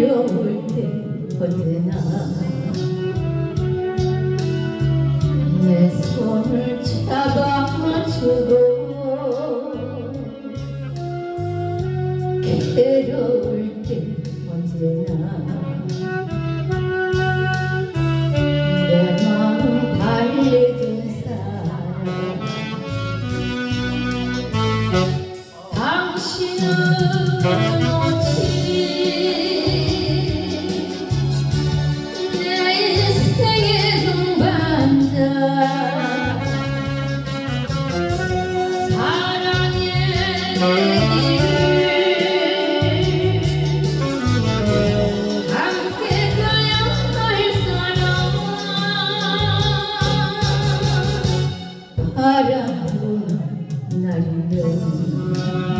외로울 때 언제나 내 손을 잡아주고 괴로울 때 언제나 내 마음 달래준 사람 window.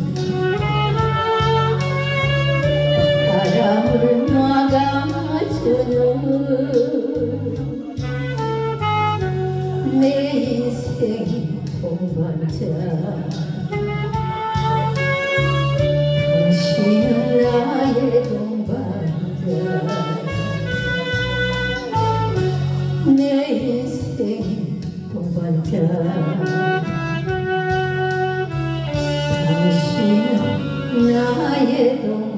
내 인생 동반자 당신은 나의 동반자. 내 인생 동반자 당신은 나의 동반자